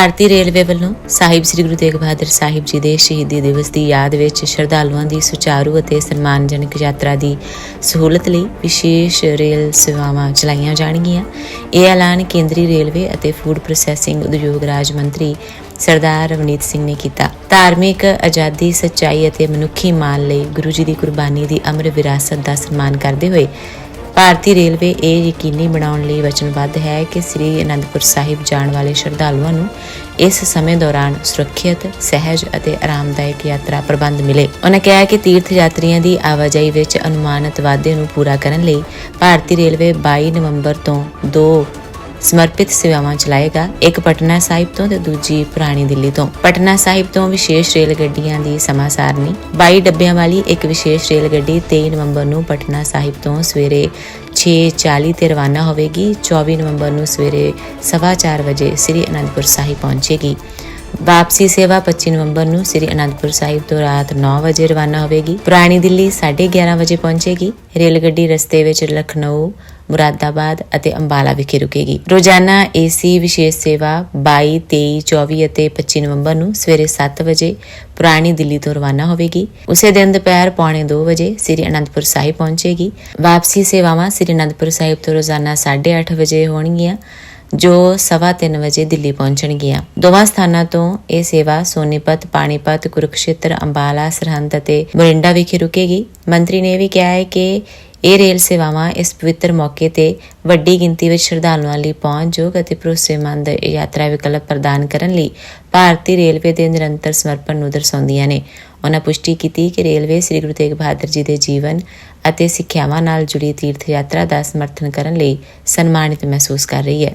ਭਾਰਤੀ railway ਵੱਲੋਂ ਸਾਹਿਬ ਸ੍ਰੀ ਗੁਰੂ ਤੇਗ ਬਹਾਦਰ ਸਾਹਿਬ ਜੀ ਦੇ ਸ਼ਹੀਦੀ ਦਿਵਸ ਦੀ ਯਾਦ ਵਿੱਚ ਸ਼ਰਧਾਲੂਆਂ ਦੀ ਸੁਚਾਰੂ ਅਤੇ ਸਨਮਾਨਜਨਕ ਯਾਤਰਾ ਦੀ ਸਹੂਲਤ ਲਈ ਵਿਸ਼ੇਸ਼ ਰੇਲ ਸੇਵਾਵਾਂ ਚਲਾਈਆਂ ਜਾਣਗੀਆਂ। ਇਹ ਐਲਾਨ ਕੇਂਦਰੀ ਰੇਲਵੇ ਅਤੇ ਫੂਡ ਪ੍ਰੋਸੈਸਿੰਗ ਉਦਯੋਗ ਰਾਜ ਮੰਤਰੀ ਸਰਦਾਰ ਰਵਨੀਤ ਸਿੰਘ ਨੇ ਕੀਤਾ। ਧਾਰਮਿਕ ਆਜ਼ਾਦੀ, ਸੱਚਾਈ ਅਤੇ ਮਨੁੱਖੀ ਮਾਨ ਲਈ ਗੁਰੂ ਜੀ ਦੀ ਕੁਰਬਾਨੀ ਦੀ ਅਮਰ ਵਿਰਾਸਤ ਦਾ ਸਨਮਾਨ ਕਰਦੇ ਹੋਏ ਭਾਰਤੀ ਰੇਲਵੇ ਇਹ ਯਕੀਨੀ ਬਣਾਉਣ ਲਈ ਵਚਨਬੱਧ ਹੈ ਕਿ ਸ੍ਰੀ ਅਨੰਦਪੁਰ ਸਾਹਿਬ ਜਾਣ ਵਾਲੇ ਸ਼ਰਧਾਲੂਆਂ ਨੂੰ ਇਸ ਸਮੇਂ ਦੌਰਾਨ ਸੁਰੱਖਿਅਤ, ਸਹਿਜ ਅਤੇ ਆਰਾਮਦਾਇਕ ਯਾਤਰਾ ਪ੍ਰਬੰਧ ਮਿਲੇ। ਉਹਨਾਂ ਕਿਹਾ ਕਿ ਤੀਰਥ ਯਾਤਰੀਆਂ ਦੀ ਆਵਾਜਾਈ ਵਿੱਚ ਅਨੁਮਾਨਿਤ ਵਾਧੇ ਨੂੰ ਪੂਰਾ ਕਰਨ ਲਈ ਭਾਰਤੀ ਰੇਲਵੇ 22 ਨਵੰਬਰ ਤੋਂ 2 ਸਮਰਪਿਤ ਸੇਵਾਵਾਂ ਚਲਾਏਗਾ, ਇੱਕ ਪਟਨਾ ਸਾਹਿਬ ਤੋਂ ਤੇ ਦੂਜੀ ਪੁਰਾਣੀ ਦਿੱਲੀ ਤੋਂ। ਪਟਨਾ ਸਾਹਿਬ ਤੋਂ ਵਿਸ਼ੇਸ਼ ਰੇਲ ਗੱਡੀਆਂ ਦੀ ਸਮਾਂ ਸਾਰਣੀ 22 ਡੱਬਿਆਂ ਵਾਲੀ ਇੱਕ ਵਿਸ਼ੇਸ਼ ਰੇਲ ਗੱਡੀ 23 ਨਵੰਬਰ ਨੂੰ ਪਟਨਾ ਸਾਹਿਬ ਤੋਂ ਸਵੇਰੇ 6:40 ਤੇ ਰਵਾਨਾ ਹੋਵੇਗੀ। 24 ਨਵੰਬਰ ਨੂੰ ਸਵੇਰੇ 4:30 ਵਜੇ ਸ੍ਰੀ ਅਨੰਦਪੁਰ ਸਾਹਿਬ ਪਹੁੰਚੇਗੀ। ਵਾਪਸੀ ਸੇਵਾ 25 ਨਵੰਬਰ ਨੂੰ ਸ੍ਰੀ ਅਨੰਦਪੁਰ ਸਾਹਿਬ ਤੋਂ ਰਾਤ 9 ਵਜੇ ਰਵਾਨਾ ਹੋਵੇਗੀ। ਪੁਰਾਣੀ ਦਿੱਲੀ 11:30 ਵਜੇ ਪਹੁੰਚੇਗੀ। ਰੇਲ ਗੱਡੀ ਰਸਤੇ ਵਿੱਚ ਲਖਨਊ, ਮੁਰਾਦਾਬਾਦ ਅਤੇ ਅੰਬਾਲਾ ਵਿਖੇ ਰੁਕੇਗੀ। ਰੋਜ਼ਾਨਾ ਏਸੀ ਵਿਸ਼ੇਸ਼ ਸੇਵਾ 22 23 24 ਅਤੇ 25 ਨਵੰਬਰ ਨੂੰ ਸਵੇਰੇ 7 ਵਜੇ ਪੁਰਾਣੀ ਦਿੱਲੀ ਤੋਂ ਰਵਾਨਾ ਹੋਵੇਗੀ। ਉਸੇ ਦਿਨ ਦੁਪਹਿਰ ਪੌਣੇ 2 ਵਜੇ ਸ੍ਰੀ ਅਨੰਦਪੁਰ ਸਾਹਿਬ ਪਹੁੰਚੇਗੀ। ਵਾਪਸੀ ਸੇਵਾਵਾਂ ਸ੍ਰੀ ਅਨੰਦਪੁਰ ਸਾਹਿਬ ਤੋਂ ਰੋਜ਼ਾਨਾ 8:30 ਵਜੇ ਹੋਣਗੀਆਂ। ਜੋ ਸਵਾ ਤਿੰਨ ਵਜੇ ਦਿੱਲੀ ਪਹੁੰਚਣਗੀਆਂ ਦੋਵਾਂ ਸਥਾਨਾਂ ਤੋਂ ਇਹ ਸੇਵਾ ਸੋਨੀਪਤ, ਪਾਣੀਪਤ, ਕੁਰੂਕਸ਼ੇਤਰ, ਅੰਬਾਲਾ, ਸਰਹੰਦ ਅਤੇ ਮੋਰਿੰਡਾ ਵਿਖੇ ਰੁਕੇਗੀ। ਮੰਤਰੀ ਨੇ ਇਹ ਵੀ ਕਿਹਾ ਹੈ ਕਿ ਇਹ ਰੇਲ ਸੇਵਾਵਾਂ ਇਸ ਪਵਿੱਤਰ ਮੌਕੇ ਤੇ ਵੱਡੀ ਗਿਣਤੀ ਵਿੱਚ ਸ਼ਰਧਾਲੂਆਂ ਲਈ ਪਹੁੰਚਯੋਗ ਅਤੇ ਭਰੋਸੇਮੰਦ ਯਾਤਰਾ ਵਿਕਲਪ ਪ੍ਰਦਾਨ ਕਰਨ ਲਈ ਭਾਰਤੀ ਰੇਲਵੇ ਦੇ ਨਿਰੰਤਰ ਸਮਰਪਣ ਨੂੰ ਦਰਸਾਉਂਦੀਆਂ ਨੇ। ਉਹਨਾਂ ਪੁਸ਼ਟੀ ਕੀਤੀ ਕਿ ਰੇਲਵੇ ਸ੍ਰੀ ਗੁਰੂ ਤੇਗ ਬਹਾਦਰ ਜੀ ਦੇ ਜੀਵਨ ਅਤੇ ਸਿੱਖਿਆਵਾਂ ਨਾਲ ਜੁੜੀ ਤੀਰਥ ਯਾਤਰਾ ਦਾ ਸਮਰਥਨ ਕਰਨ ਲਈ ਸਨਮਾਨਿਤ ਮਹਿਸੂਸ ਕਰ ਰਹੀ ਹੈ।